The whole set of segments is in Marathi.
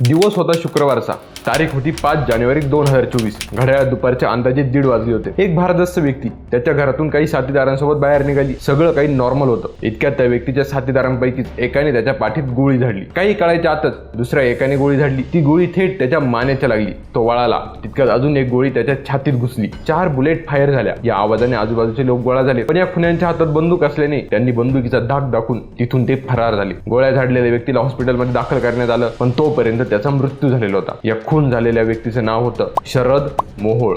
दिवस होता शुक्रवारचा. तारीख होती पाच जानेवारी दोन हजार चोवीस. घड्याळ दुपारच्या अंदाजे दीड वाजले होते. एक भारदस्त व्यक्ती. त्याच्या घरातून काही साथीदारांसोबत बाहेर निघाली. सगळं काही नॉर्मल होतं. इतक्यात त्या व्यक्तीच्या साथीदारांपैकीच एकाने त्याच्या पाठीत गोळी झाडली. काही काळाच्या आतच दुसऱ्या एकाने गोळी झाडली. ती गोळी थेट त्याच्या मानेच्या लागली. तो वळाला. तितक्यात अजून एक गोळी त्याच्या छातीत घुसली. चार बुलेट फायर झाल्या. या आवाजाने आजूबाजूचे लोक गोळा झाले. पण या खुन्यांच्या हातात बंदूक असल्याने त्यांनी बंदुकीचा धाक दाखवून तिथून ते फरार झाले. गोळ्या झाडलेल्या व्यक्तीला हॉस्पिटलमध्ये दाखल करण्यात आलं. पण तोपर्यंत त्याचा मृत्यू झालेला होता. या खून झालेल्या व्यक्तीचं नाव होतं शरद मोहोळ.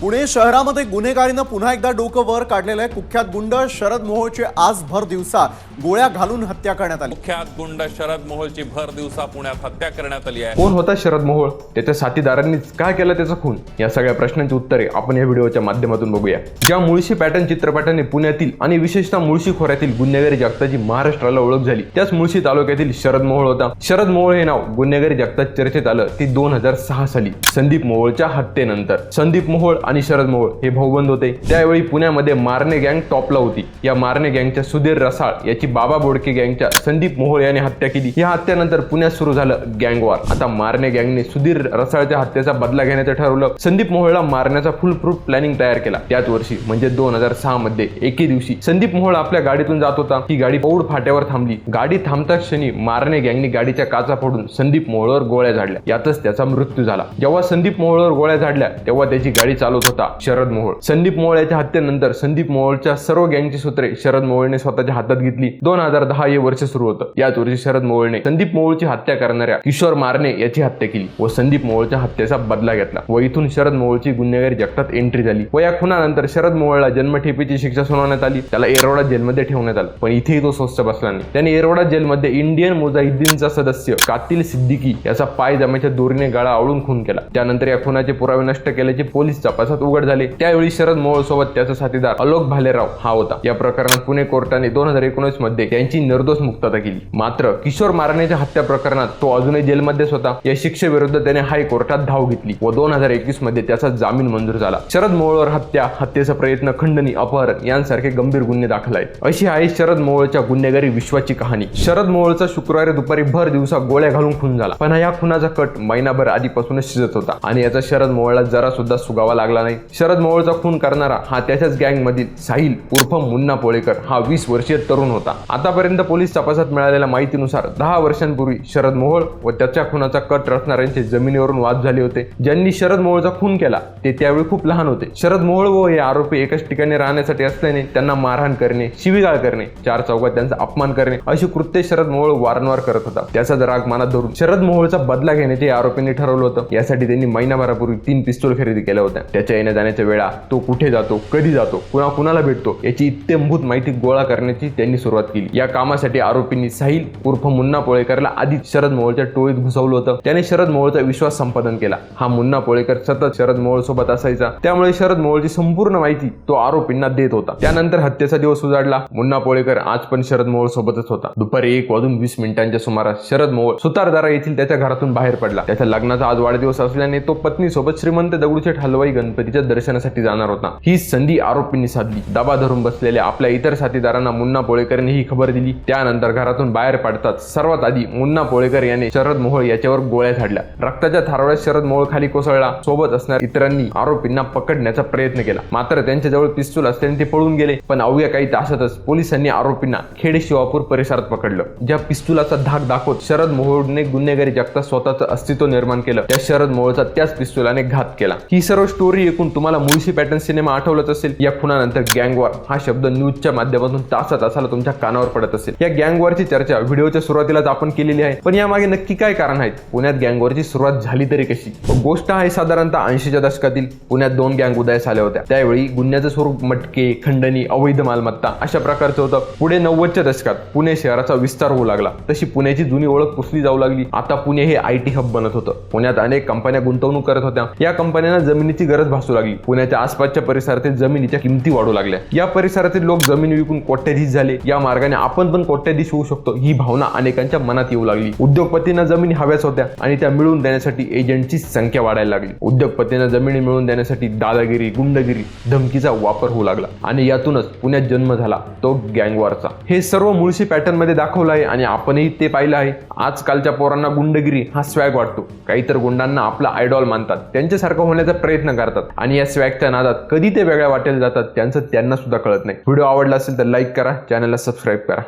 पुणे शहरामध्ये गुन्हेगारीनं पुन्हा एकदा डोकं वर काढलेलं आहे. कुख्यात गुंड शरद मोहोळची आज भर दिवसा गोळ्या घालून हत्या करण्यात आली. कुख्यात गुंड शरद मोहोळची भर दिवसा पुण्यात हत्या करण्यात आली आहे. कोण होता शरद मोहोळ? त्याच्या साथीदारांनीच काय केलं त्याचा खून? या सगळ्या प्रश्नांची उत्तरे आपण या व्हिडिओच्या माध्यमातून बघूया. ज्या मुळशी पॅटर्न चित्रपटाने पुण्यातील आणि विशेषतः मुळशी खोऱ्यातील गुन्हेगारी जगताची महाराष्ट्राला ओळख झाली त्याच मुळशी तालुक्यातील शरद मोहोळ होता. शरद मोहोळ हे नाव गुन्हेगारी जगतात चर्चेत आलं ते दोन हजार सहा साली संदीप मोहोळच्या हत्येनंतर. संदीप मोहोळ आणि शरद मोहोळ हे भाऊबंद होते. त्यावेळी पुण्यामध्ये मारणे गँग टॉपला होती. या मारणे गँगच्या सुधीर रसाळ याची बाबा बोडके गँगच्या संदीप मोहोळ याने हत्या केली. या हत्यानंतर पुण्यात सुरू झालं गँग वॉर. आता मारणे गँगने सुधीर रसाळच्या हत्येचा बदला घेण्याचं ठरवलं. संदीप मोहोळला मारण्याचा फुल प्रूफ प्लॅनिंग तयार केला. त्याच वर्षी म्हणजे दोन हजार सहा मध्ये एके दिवशी संदीप मोहोळ आपल्या गाडीतून जात होता. ही गाडी पौड फाट्यावर थांबली. गाडी थांबता क्षणी मारणे गँगने गाडीच्या काचा फोडून संदीप मोहोळवर गोळ्या झाडल्या. यातच त्याचा मृत्यू झाला. जेव्हा संदीप मोहोळवर गोळ्या झाडल्या तेव्हा त्याची गाडी चालवत होता शरद मोहोळ. संदीप मोहोळ याच्या हत्येनंतर संदीप मोहोळच्या सर्व गँगची सूत्रे शरद मोहोळने स्वतःच्या हातात घेतली. दोन हजार दहा हे वर्ष सुरू होतं. याच वर्षी शरद मोहोळने संदीप मोहोळची हत्या करणाऱ्या किशोर मारणे याची हत्या केली व संदीप मोहोळच्या हत्येचा बदला घेतला व इथून शरद मोहोळची गुन्हेगारी जगतात एंट्री झाली व या खुनानंतर शरद मोहोळला जन्मठेपेची शिक्षा सुनावण्यात आली. त्याला एरोडा जेलमध्ये ठेवण्यात आलं. पण इथेही तो स्वस्त बसला नाही. त्याने एरवडा जेलमध्ये इंडियन मुजाहिद्दीनचा सदस्य कातील सिद्दीकी याचा पाय जमाच्या दोरीने गाळा आवळून खून केला. त्यानंतर या खुनाचे पुरावे नष्ट केल्याचे पोलीस तपासात उघड झाले. त्यावेळी शरद मोहोळ सोबत त्याचा साथीदार अलोक भालेराव हा होता. या प्रकरणात पुणे कोर्टाने दोन हजार एकोणीसमध्ये त्यांची निर्दोष मुक्तता केली. मात्र किशोर मारण्याच्या हत्या प्रकरणात तो अजूनही जेलमध्येच होता. या शिक्षेविरुद्ध त्याने हायकोर्टात धाव घेतली व दोन हजार एकवीसमध्ये त्याचा जामीन मंजूर झाला. शरद मोहोळवर हत्या हत्येचा प्रयत्न खंडणी अपहरण यांसारखे गंभीर गुन्हे दाखल आहेत. अशी आहे शरद मोहोळच्या गुन्हेगारी विश्वाची कहाणी. शरद मोहोळचा शुक्रवारी दुपारी भर दिवसा गोळ्या घालून खून झाला. पण या खुनाचा कट महिनाभर आधीपासूनच शिजत होता आणि याचा शरद मोहोळला जरा सुद्धा सुगावा लागला नाही. शरद मोहोळचा खून करणारा हा त्याच्याच गँग मधील साहिल उर्फ मुन्ना पोळेकर हा वीस वर्षीय तरुण होता. आतापर्यंत पोलीस तपासात मिळालेल्या माहितीनुसार दहा वर्षांपूर्वी शरद मोहोळ व त्याच्या खुनाचा कट रचणाऱ्यांचे जमिनीवरून वाद झाले होते. ज्यांनी शरद मोहोळचा खून केला ते त्यावेळी खूप लहान होते. शरद मोहोळ व हे आरोपी एकाच ठिकाणी राहण्यासाठी असल्याने त्यांना मारहाण करणे शिवीगाळ करणे चार चौकात त्यांचा अपमान करणे अशी कृत्य शरद मोहोळ वारंवार करत होता. त्याचाच राग मनात धरून शरद मोहोळचा बदला घेण्याचे आरोपींनी ठरवलं होतं. यासाठी त्यांनी महिनाभरापूर्वी तीन पिस्तूल खरेदी केल्या होत्या. त्याच्या येण्या जाण्याच्या वेळा तो कुठे जातो कधी जातो कुणा कुणाला भेटतो याची इत्यंभूत माहिती गोळा करण्याची त्यांनी सुरुवात केली. या कामासाठी आरोपींनी साहिल उर्फ मुन्ना पोळेकरला आधीच शरद मोहोळच्या टोळीत घुसवलं होतं. त्याने शरद मोहोळचा विश्वास संपादन केला. हा मुन्ना पोळेकर सतत शरद मोहोळ सोबत असायचा. त्यामुळे शरद मोहोळची संपूर्ण माहिती तो आरोपींना देत होता. त्यानंतर हत्येचा दिवस उजाडला. मुन्ना पोळेकर आज पण शरद मोहोळ सोबतच होता. दुपारी एक वाजून वीस मिनिटांच्या सुमारास शरद मोहोळ सुतारदारा येथील त्याच्या घरातून बाहेर पडला. त्याच्या लग्नाचा आज वाढदिवस असल्याने तो पत्नीसोबत श्रीमंत दगडूशेठ हलवाई गणपतीच्या दर्शनासाठी जाणार होता. ही संधी आरोपींनी साधली. दबा धरून बसलेल्या आपल्या इतर साथीदारांना मुन्ना पोळेकरने ही खबर दिली. त्यानंतर घरातून बाहेर पडतात. सर्वात आधी मुन्ना पोळेकर याने शरद मोहोळ याच्यावर गोळ्या झाडल्या. रक्ताच्या थारोळ्यात शरद मोहोळ खाली कोसळला. सोबत असणाऱ्या इतरांनी आरोपींना पकडण्याचा प्रयत्न केला. मात्र त्यांच्याजवळ पिस्तूल असल्याने ते पळून गेले. पण अवघ्या काही तासातच पोलिसांनी आरोपींना खेडे शिवापूर परिसरात पकडलं. ज्या पिस्तुलाचा धाक दाखवत शरद मोहोळने गुन्हेगारी जगता स्वतःचं अस्तित्व निर्माण केलं त्या शरद मोहोळचा त्याच पिस्तुलाने घात केला. ही सर्व स्टोरी एकूण तुम्हाला मुळशी पॅटर्न सिनेमा आठवलंच असेल. या खुनानंतर गँगवॉर हा शब्द न्यूजच्या माध्यमातून तासा तासाला तुमच्या कानावर पडत असेल. या गँगवॉरची चर्चा व्हिडिओच्या सुरुवातीलाच आपण केलेली आहे. पण यामागे नक्की काय कारण आहेत? पुण्यात गँगवॉरची सुरुवात झाली तरी कशी? गोष्ट आहे साधारणतः ऐंशीच्या दशकातील. पुण्यात दोन गँग उदयास आल्या होत्या. त्यावेळी गुन्ह्याचं स्वरूप मटके खंडणी अवैध मालमत्ता अशा प्रकारचं होतं. पुढे नव्वदच्या दशकात पुणे शहराचा विस्तार होऊ लागला. तशी पुण्याची जुनी ओळख पुसली जाऊ लागली. आता पुणे हे आय टी हब बनत होतं. पुण्यात अनेक कंपन्या गुंतवणूक करत होत्या. या कंपन्यांना जमिनीची गरज भासू लागली. पुण्याच्या आसपासच्या परिसरातील जमिनीच्या किमती वाढू लागल्या. या परिसरातील लोक जमीन विकून कोट्याधीश झाले. या मार्गाने आपण पण कोट्याधीश होऊ शकतो ही भावना अनेकांच्या मनात येऊ लागली. उद्योगपतींना जमिनी हव्याच होत्या आणि त्या मिळवून देण्यासाठी एजंटची संख्या वाढायला लागली. उद्योगपतींना जमिनी मिळवून देण्यासाठी दादागिरी गुंडगिरी धमकीचा वापर होऊ लागला आणि यातूनच पुण्यात जन्म झाला तो गँगवारचा. हे सर्व मुळशी पॅटर्नमध्ये दाखवलं आहे आणि आपणही ते पाहिलं आहे. आजकालच्या पोरांना गुंडगिरी हा स्वॅग वाटतो. काही तर गुंडांना आपला आयडॉल मानतात. त्यांच्यासारखं होण्याचा प्रयत्न करतात. आणि या स्वॅगच्या नादात कधी ते वेगळ्या वाटेल जातात त्यांचं त्यांना सुद्धा कळत नाही. व्हिडिओ आवडला असेल तर लाईक करा चॅनलला सबस्क्राईब करा.